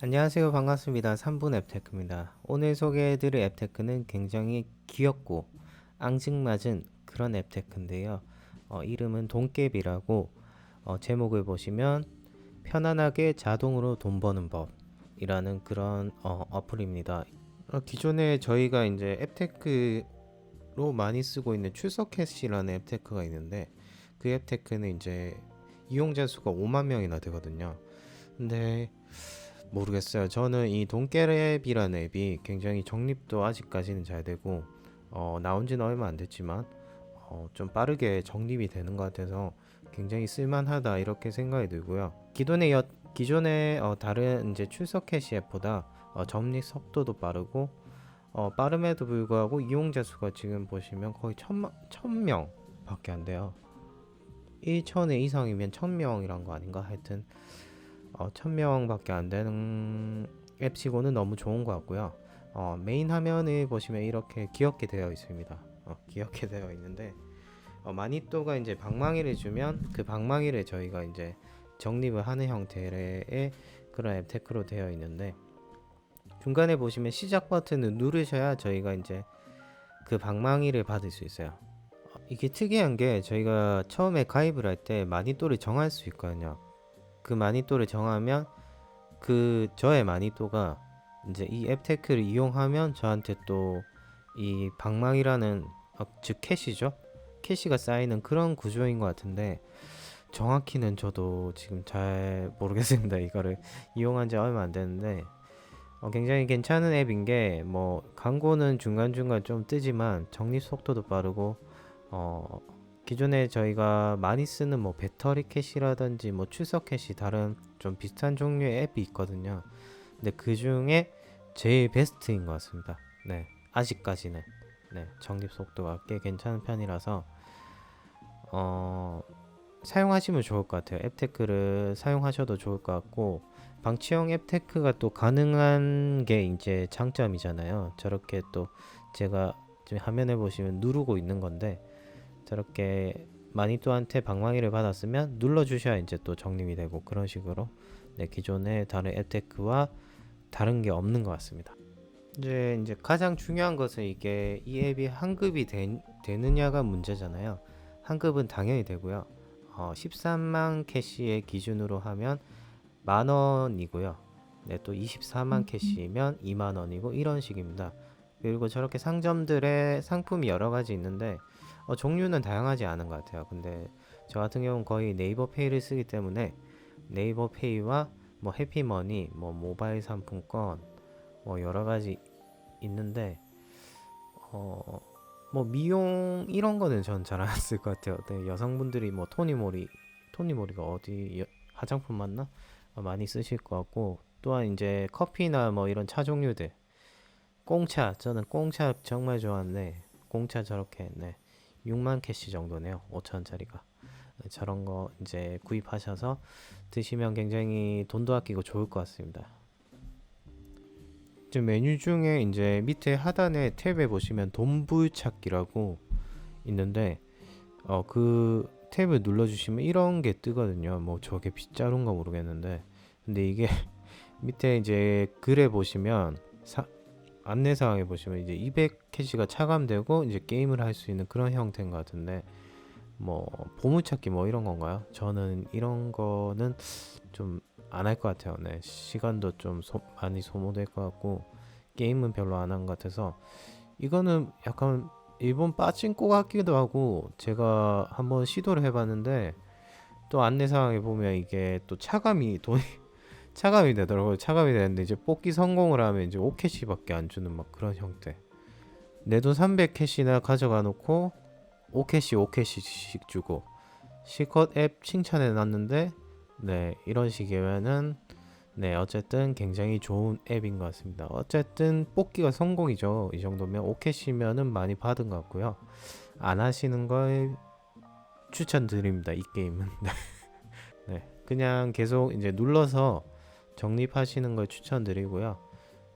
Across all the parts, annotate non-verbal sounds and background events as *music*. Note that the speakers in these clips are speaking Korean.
안녕하세요. 반갑습니다. 3분 앱테크입니다. 오늘 소개해드릴 앱테크는 굉장히 귀엽고 앙증맞은 그런 앱테크인데요. 어, 이름은 돈깨비라고 어, 제목을 보시면 편안하게 자동으로 돈 버는 법 이라는 그런 어, 어플입니다. 어, 기존에 저희가 이제 앱테크로 많이 쓰고 있는 출석 캐시라는 앱테크가 있는데 그 앱테크는 이제 이용자 수가 5만 명이나 되거든요. 근데 모르겠어요. 저는 이 돈깨랩이라는 앱이 굉장히 정립도 아직까지는 잘 되고 어, 나온 지는 얼마 안 됐지만 어, 좀 빠르게 정립이 되는 것 같아서 굉장히 쓸만하다 이렇게 생각이 들고요. 기존의 여, 기존의 어, 다른 이제 출석 캐시 앱보다 어, 정립 속도도 빠르고 어, 빠름에도 불구하고 이용자 수가 지금 보시면 거의 천만 천명 밖에 안 돼요. 1천회 이상이면 천명이란 거 아닌가? 하여튼 어, 1000명밖에 안 되는 앱치고는 너무 좋은 것 같고요. 어, 메인 화면을 보시면 이렇게 귀엽게 되어 있습니다. 어, 귀엽게 *laughs* 되어 있는데 어, 마니또가 이제 방망이를 주면 그 방망이를 저희가 이제 정립을 하는 형태의 그런 앱 테크로 되어 있는데 중간에 보시면 시작 버튼을 누르셔야 저희가 이제 그 방망이를 받을 수 있어요. 어, 이게 특이한 게 저희가 처음에 가입을 할 때 마니또를 정할 수 있거든요. 그 마니또를 정하면 그 저의 마니또가 이제 이 앱테크를 이용하면 저한테 또 이 방망이라는 어, 즉 캐시죠? 캐시가 쌓이는 그런 구조인 것 같은데 정확히는 저도 지금 잘 모르겠습니다. *laughs* 이거를 이용한 지 얼마 안 됐는데 어, 굉장히 괜찮은 앱인 게 뭐 광고는 중간중간 좀 뜨지만 정립 속도도 빠르고 어 기존에 저희가 많이 쓰는 뭐 배터리 캐시라든지 뭐 출석 캐시 다른 좀 비슷한 종류의 앱이 있거든요. 근데 그 중에 제일 베스트인 것 같습니다. 네, 아직까지는 네 정립 속도가 꽤 괜찮은 편이라서 어 사용하시면 좋을 것 같아요. 앱테크를 사용하셔도 좋을 것 같고 방치형 앱테크가 또 가능한 게 이제 장점이잖아요. 저렇게 또 제가 지금 화면에 보시면 누르고 있는 건데 저렇게 마니또한테 방망이를 받았으면 눌러주셔야 이제 또 정립이 되고 그런 식으로 네, 기존의 다른 앱테크와 다른 게 없는 것 같습니다. 이제 이제 가장 중요한 것은 이게 이 앱이 한급이 되, 되느냐가 문제잖아요. 한급은 당연히 되고요. 어, 13만 캐시의 기준으로 하면 만 원이고요. 네, 또 24만 캐시면 2만 원이고 이런 식입니다. 그리고 저렇게 상점들의 상품이 여러 가지 있는데 어, 종류는 다양하지 않은 것 같아요. 근데 저 같은 경우는 거의 네이버 페이를 쓰기 때문에 네이버 페이와 뭐 해피머니, 뭐 모바일 상품권, 뭐 여러 가지 있는데 어, 뭐 미용 이런 거는 전 잘 안 쓸 것 같아요. 네, 여성분들이 뭐 토니모리, 토니모리가 어디 여- 화장품 맞나? 어, 많이 쓰실 것 같고 또한 이제 커피나 뭐 이런 차 종류들 공차 저는 공차 정말 좋아하는데 공차 저렇게 네 6만 캐시 정도네요. 5천원짜리가. 저런 거 이제 구입하셔서 드시면 굉장히 돈도 아끼고 좋을 것 같습니다. 지금 메뉴 중에 이제 밑에 하단에 탭에 보시면 돈불 찾기라고 있는데 어 그 탭을 눌러주시면 이런 게 뜨거든요. 뭐 저게 빗자루인가 모르겠는데. 근데 이게 *laughs* 밑에 이제 글에 보시면 사, 안내 사항에 보시면 이제 200 캐시가 차감되고 이제 게임을 할 수 있는 그런 형태인 것 같은데 뭐 보물찾기 뭐 이런 건가요? 저는 이런 거는 좀 안 할 것 같아요. 네 시간도 좀 소, 많이 소모될 것 같고 게임은 별로 안 한 것 같아서 이거는 약간 일본 빠진코 같기도 하고 제가 한번 시도를 해봤는데 또 안내 사항에 보면 이게 또 차감이 돈이 차감이 되더라고요. 차감이 되는데 이제 뽑기 성공을 하면 이제 5캐시밖에 안 주는 막 그런 형태. 내 돈 300캐시나 가져가 놓고 5캐시 5캐시씩 주고 실컷 앱 칭찬해 놨는데 네 이런 식이면은 네 어쨌든 굉장히 좋은 앱인 것 같습니다. 어쨌든 뽑기가 성공이죠. 이 정도면 5캐시면은 많이 받은 것 같고요. 안 하시는 걸 추천드립니다. 이 게임은. *laughs* 네 그냥 계속 이제 눌러서 정립하시는 걸 추천드리고요.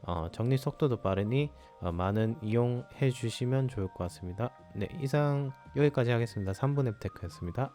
어, 정립 속도도 빠르니 어, 많은 이용해 주시면 좋을 것 같습니다. 네, 이상 여기까지 하겠습니다. 3분 앱테크였습니다.